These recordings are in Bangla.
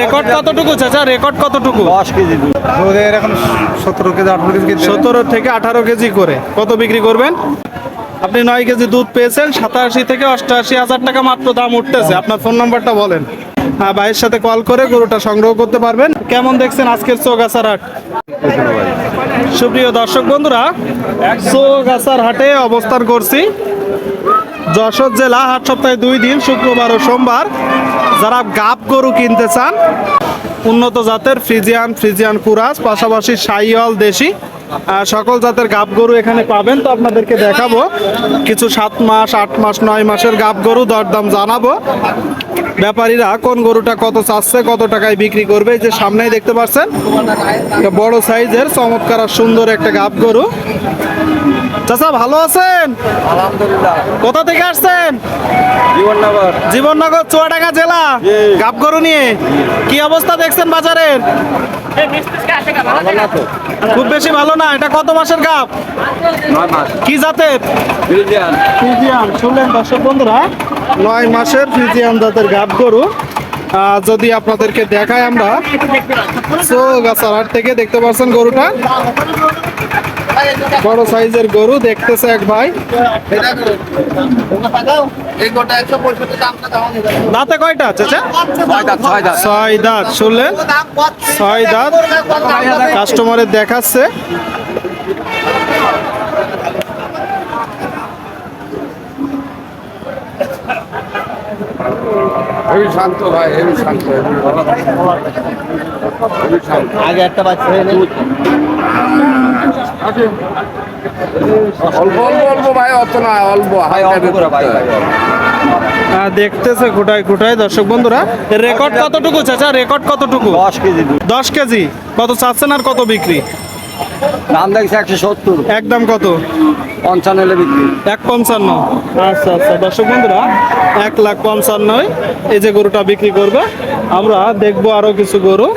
রেকর্ড কতটুকু চাচা? রেকর্ড কতটুকু? দশ কেজি দুধ। ওদের এখন সতেরো কেজি আঠারো কেজি কেজি সতেরো থেকে আঠারো কেজি করে। কত বিক্রি করবেন? আপনি নয় কেজি দুধ পেয়েছেন সাতাশি থেকে অষ্টআশি হাজার টাকা মাত্র দাম উঠতেছে। আপনার ফোন নাম্বারটা বলেন। হ্যাঁ ভাইয়ের সাথে কল করে গরুটা সংগ্রহ করতে পারবেন। কেমন দেখছেন আজকের চৌগাছার হাট? সুপ্রিয় দর্শক বন্ধুরা চৌগাছার হাটে অবস্থান করছি। যশোর জেলা হাট সপ্তাহে দুই দিন, শুক্রবার ও সোমবার যারা গাব গরু কিনতে চান, উন্নত জাতের ফ্রিজিয়ান ফ্রিজিয়ান কুরাস, পাশাপাশি সাইওয়াল দেশি সকল জাতের গাব গরু এখানে পাবেন। তো আপনাদেরকে দেখাবো, কিছু সাত মাস, আট মাস, নয় মাসের গাব গরু দরদাম জানাব। ব্যাপারীরা কোন গরুটা কত চাচ্ছে, কত টাকায় বিক্রি করবে যে সামনেই দেখতে পাচ্ছেন, বড় সাইজের, চমৎকার আর সুন্দর একটা গাব গরু। চাচা ভালো আছেন? আলহামদুলিল্লাহ। কোথা থেকে আসছেন? জীবননগর। জীবননগর চুয়াডাঙ্গা জেলা? গাব গরু নিয়ে। কি অবস্থা দেখছেন বাজারের? খুব বেশি ভালো না এটা কত মাসের গাব? কি জাতের? ফ্রিজিয়ান। শুনলেন দর্শক বন্ধুরা নয় মাসের ফ্রিজিয়ান জাতের গাব গরু যদি আপনাদেরকে দেখায় আমরা গাছার হাট থেকে দেখতে পাচ্ছেন গরুটা। বড় সাইজের গরু দেখতেছে এক ভাই। দাঁতে কয়টা চাচা? ছয় দাঁত শুনলেন? ছয় দাঁত। কাস্টমারের দেখাচ্ছে। শান্ত ভাই শান্ত শান্ত। আগে একটা বাচ্চা হয়ে অল্প অল্প অল্প ভাই অত না অল্প ভাই অল্প করে ভাই দেখতেছে গোটায় গোটায় দর্শক বন্ধুরা? রেকর্ড কতটুকু চাচা? রেকর্ড কতটুকু? দশ কেজি দশ কেজি। কত চাচ্ছেন আর কত বিক্রি? দাম দেখছি একশো সত্তর। একদম কত? পঞ্চান্ন হলে বিক্রি। এক পঞ্চান্ন। আচ্ছা আচ্ছা দর্শক বন্ধুরা এক লাখ পঞ্চান্নই এই যে গরুটা বিক্রি করবে আমরা দেখব আরও কিছু গরু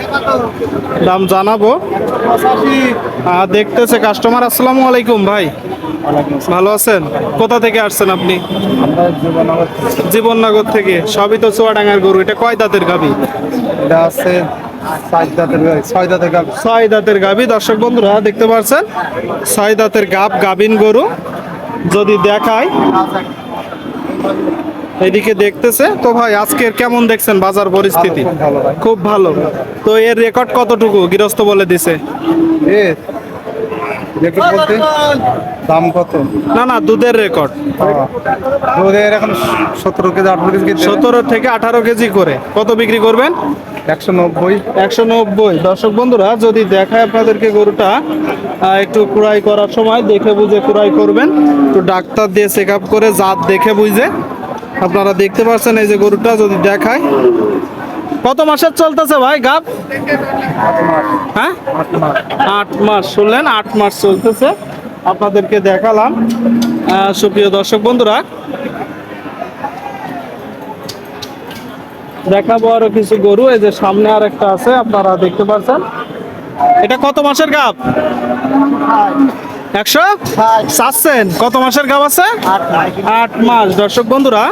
দাম জানাব। দেখতেছে কাস্টমার আসসালামু আলাইকুম ভাই। ভালো আছেন? কোথা থেকে আসছেন আপনি? জীবননগর থেকে। সবই তো চুয়াডাঙ্গার গরু এটা কয় দাঁতের গাবি এটা আছে ছয় দাঁতের গাবি দর্শক বন্ধুরা দেখতে পাচ্ছেন ছয় দাঁতের গাব গাবিন গরু। যদি দেখায় এদিকে দেখতেছে। তো ভাই আজকের কেমন দেখছেন বাজার পরিস্থিতি? খুব ভালো খুব ভালো। তো এর রেকর্ড কতটুকু? গৃহস্থ বলে দিছে। দেখি বলতে? দাম কত? না না দুধের রেকর্ড হ্যাঁ। ওদের এখন সতেরো কেজি আঠারো কেজি কেজি সতেরো থেকে আঠারো কেজি করে। কত বিক্রি করবেন? একশো নব্বই। একশো নব্বই। দর্শক বন্ধুরা যদি দেখায় আপনাদেরকে গরুটা একটু কুড়াই করার সময় দেখে বুঝে কুড়াই করবেন। একটু ডাক্তার দিয়ে চেক আপ করে জাত দেখে বুঝে। আপনারা দেখতে পাচ্ছেন এই যে গরুটা যদি দেখায়। কত মাসের চলতেছে ভাই গাব? হ্যাঁ? আট মাস শুনলেন? আট মাস চলতেছে। আপনাদেরকে দেখালাম। সুপ্রিয় দর্শক বন্ধুরা দেখাবো আরও কিছু গরু। এই যে সামনে আর একটা আছে আপনারা দেখতে পাচ্ছেন। এটা কত মাসের গাব? একশো? চাচ্ছেন কত মাসের গাব আছে? আট মাস। দর্শক বন্ধুরা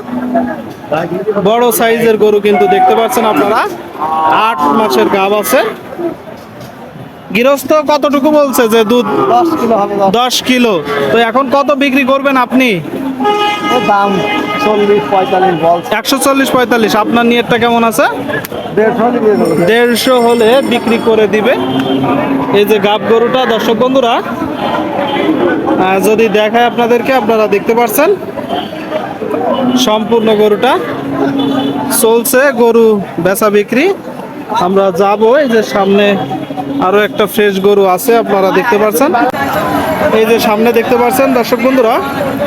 বড় সাইজের গরু কিন্তু দেখতে পাচ্ছেন আপনারা। আট মাসের গাব আছে। গৃহস্থ কতটুকু বলছে যে দুধ? দশ কিলো হবে দশ। কিলো। তো এখন কত বিক্রি করবেন আপনি? দাম একশো চল্লিশ পঁয়তাল্লিশ। আপনার নিয়তটা কেমন আছে? দেড়শো হলে বিক্রি করে দিবে। এই যে গাব গরুটা দর্শক বন্ধুরা যদি দেখায় আপনাদেরকে আপনারা দেখতে পাচ্ছেন সম্পূর্ণ গরুটা চলছে গরু বেচা বিক্রি। আমরা যাব এই যে সামনে আরও একটা ফ্রেশ গরু আছে আপনারা দেখতে পাচ্ছেন এই যে সামনে দেখতে পাচ্ছেন দর্শক বন্ধুরা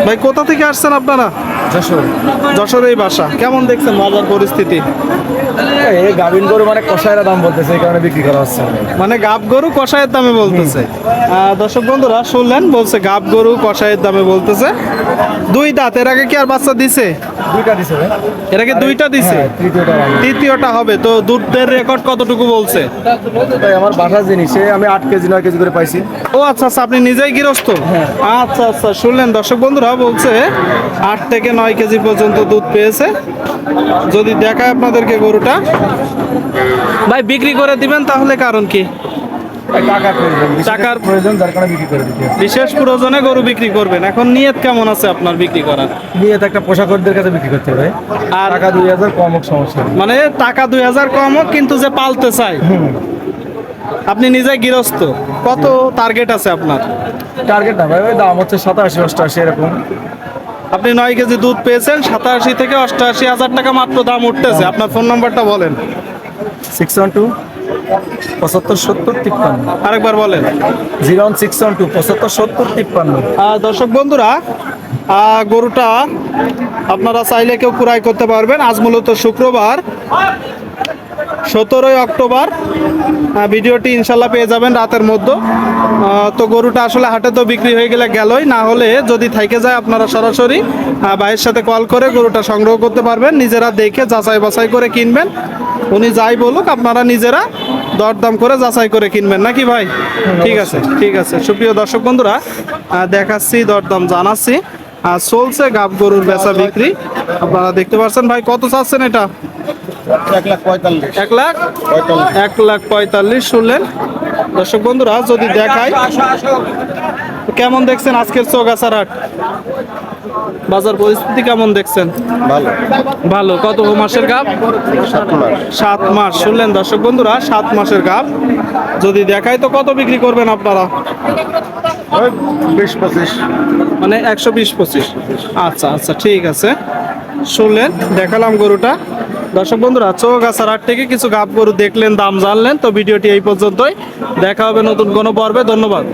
ভাই কোথা থেকে আসছেন আপনারা? যশোর। যশোরেই বাসা। কেমন দেখছেন বাজার পরিস্থিতি? এই গাভিন গরু মানে কষায়রা দাম বলতেছে এই কারণে বিক্রি করা হচ্ছে। মানে গাব গরু কষায়ের দামে বলতেছে। দর্শক বন্ধুরা শুনলেন বলছে গাব গরু কষায়ের দামে বলতেছে। দুই দাঁত এর আগে কি আর বাচ্চা দিছে? দুইটা দিছে এর আগে দুইটা দিছে? তৃতীয়টা হবে। তো দুধের রেকর্ড কতটুকু বলছে? ভাই আমার বাসার জিনিসে আমি আট কেজি নয় কেজি করে পাইছি। ও আচ্ছা আচ্ছা আপনি নিজেই গৃহস্থ? আচ্ছা আচ্ছা শুনলেন দর্শক বন্ধুরা বলছে আট থেকে নয় কেজি পর্যন্ত দুধ পেয়েছে। যদি দেখায় আপনাদেরকে গরুটা। ভাই বিক্রি করে দিবেন তাহলে কারণ কি? টাকার প্রয়োজন যার কারণে বিক্রি করে দিতে বিশেষ প্রয়োজনে গরু বিক্রি করবেন। এখন নিয়ত কেমন আছে আপনার বিক্রি করার? নিয়ে তো একটা পোশাকরদের কাছে বিক্রি করতে হবে। আর টাকা দুই হাজার কম হোক সমস্যা মানে টাকা দুই হাজার কম হোক কিন্তু যে পালতে চাই আপনি নিজে গৃহস্থ কত টার্গেট আছে আপনার? টার্গেট না ভাই দাম হচ্ছে সাতাশি অষ্টআশি এরকম। আপনি নয় কেজি দুধ পেয়েছেন সাতাশি থেকে অষ্টআশি হাজার টাকা মাত্র দাম উঠতেছে। আপনার ফোন নাম্বারটা বলেন। সিক্স ওয়ান টু পঁচাত্তর সত্তর তিপ্পান্ন। আরেকবার বলেন। Zero one six one two পঁচাত্তর সত্তর তিপ্পান্ন। আর দর্শক বন্ধুরা গরুটা আপনারা চাইলে কেউ ক্রয় করতে পারবেন। আজ মূলত শুক্রবার। সতেরোই অক্টোবর ভিডিওটি ইনশাল্লাহ পেয়ে যাবেন রাতের মধ্যে। তো গরুটা আসলে হাটে তো বিক্রি হয়ে গেলে গেলই, না হলে যদি থাইকে যায় আপনারা সরাসরি ভাইয়ের সাথে কল করে গরুটা সংগ্রহ করতে পারবেন, নিজেরা দেখে যাচাই বাছাই করে কিনবেন। উনি যাই বলুক, আপনারা নিজেরা দরদাম করে যাচাই করে কিনবেন। নাকি ভাই? ঠিক আছে ঠিক আছে। সুপ্রিয় দর্শক বন্ধুরা দেখাচ্ছি, দরদাম জানাচ্ছি। আর চলছে গাব গরুর বেচা বিক্রি। আপনারা দেখতে পাচ্ছেন ভাই, কত চাচ্ছেন এটা? এক লাখ পঁয়তাল্লিশ। এক লাখ? পঁয়তাল্লিশ। শুনলেন। দর্শক বন্ধুরা যদি দেখাই কেমন দেখছেন আজকের চৌগাছার হাট? বাজার পরিস্থিতি কেমন দেখছেন? ভালো। ভালো। কত মাসের গাব সাত মাস। শুনলেন দর্শক বন্ধুরা সাত মাসের গাব যদি দেখাই তো কত বিক্রি করবেন আপনারা? বিশ পঁচিশ। মানে একশো বিশ পঁচিশ। আচ্ছা আচ্ছা ঠিক আছে। শুনলেন দেখালাম গরুটা। দর্শক বন্ধুরা চৌগাছার হাট থেকে কিছু গাব গরু দেখলেন, দাম জানলেন, তো ভিডিওটি এই পর্যন্তই। দেখা হবে নতুন কোনো পর্বে, ধন্যবাদ।